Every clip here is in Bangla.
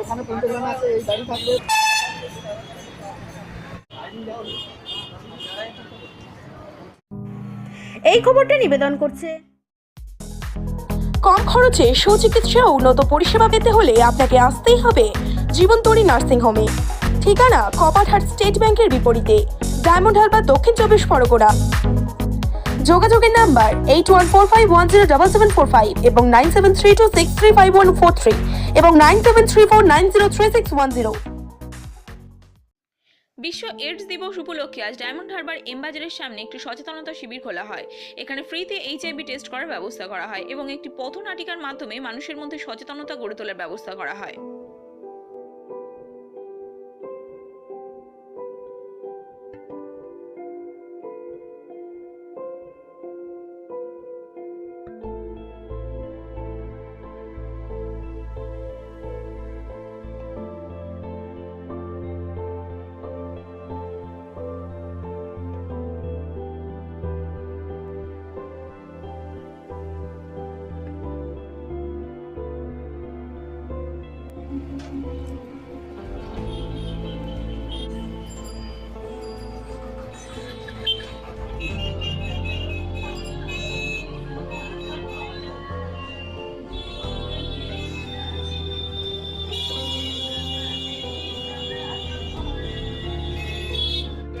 ওখানে আছে এই গাড়ি থাকবে। এই খবরটা নিবেদন করছে। কম খরচে সুচিকিৎসা ও উন্নত পরিষেবা পেতে হলে আপনাকে আসতেই হবে জীবনতরী নার্সিং হোমে। ঠিকানা কপারহাট স্টেট ব্যাংকের বিপরীতে ডায়মন্ড হারবার দক্ষিণ চব্বিশ পরগনা। যোগাযোগের number eight one four five one zero double seven four five এবং nine seven three two six three five one four three এবং nine seven three four nine zero three six one zero বিশ্ব এইডস দিবস উপলক্ষে আজ ডায়মন্ড হারবার এমবাজারের সামনে একটি সচেতনতা শিবির খোলা হয়। এখানে ফ্রিতে এইচআইভি টেস্ট করার ব্যবস্থা করা হয় এবং একটি পথনাটিকার মাধ্যমে মানুষের মধ্যে সচেতনতা গড়ে তোলার ব্যবস্থা করা হয়।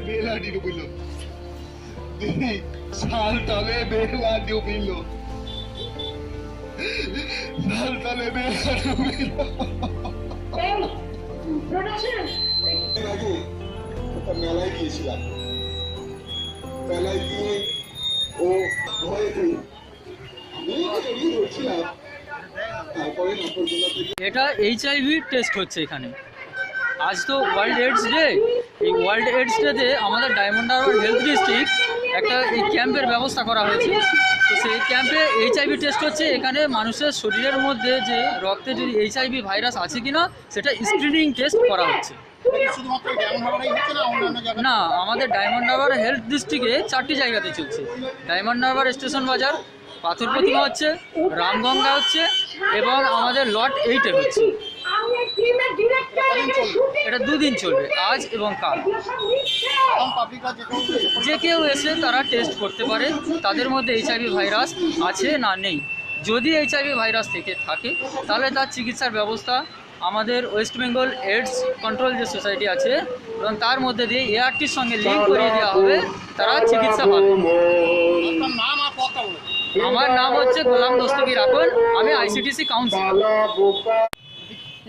বেলা ডুবিল সাল তলে বেলা ডুবিল সাল তলে বেলা ডুবিল আগে একটা মেলায় গিয়েছিলাম। মেলায় গিয়ে ও ভয়ে পেয়ে আমি জড়িয়ে ধরছিলাম তারপরে এটা এইচআইভি টেস্ট হচ্ছে এখানে। আজ তো ওয়ার্ল্ড এইডস ডে এই ওয়ার্ল্ড এইডস ডেতে আমাদের ডায়মন্ড হারবার হেলথ ডিস্ট্রিক্ট একটা এই ক্যাম্পের ব্যবস্থা করা হয়েছে। তো সেই ক্যাম্পে এইচআইভি টেস্ট হচ্ছে। এখানে মানুষের শরীরের মধ্যে যে রক্তে যদি এইচআইভি ভাইরাস আছে কিনা, সেটা স্ক্রিনিং টেস্ট করা হচ্ছে। না, আমাদের ডায়মন্ড হারবার হেলথ ডিস্ট্রিক্টে চারটি জায়গাতে চলছে। ডায়মন্ড হারবার স্টেশন বাজার, পাথর প্রতিমা হচ্ছে, রামগঙ্গা হচ্ছে, এবং আমাদের লট এইটে হচ্ছে। এটা দুদিন চলবে আজ এবং কাল। যে কেউ এসে তারা টেস্ট করতে পারে। তাদের মধ্যে এইচআইভি ভাইরাস আছে না নেই। যদি এইচআইভি ভাইরাস থেকে থাকে তাহলে তার চিকিৎসার ব্যবস্থা আমাদের ওয়েস্ট বেঙ্গল এইডস কন্ট্রোল যে সোসাইটি আছে এবং তার মধ্যে দিয়ে এআরটির সঙ্গে লিঙ্ক করিয়ে দেওয়া হবে তারা চিকিৎসা পাবে। আমার নাম হচ্ছে গোলাম দস্তগীর রাখুন আমি আইসিটিসি কাউন্সিল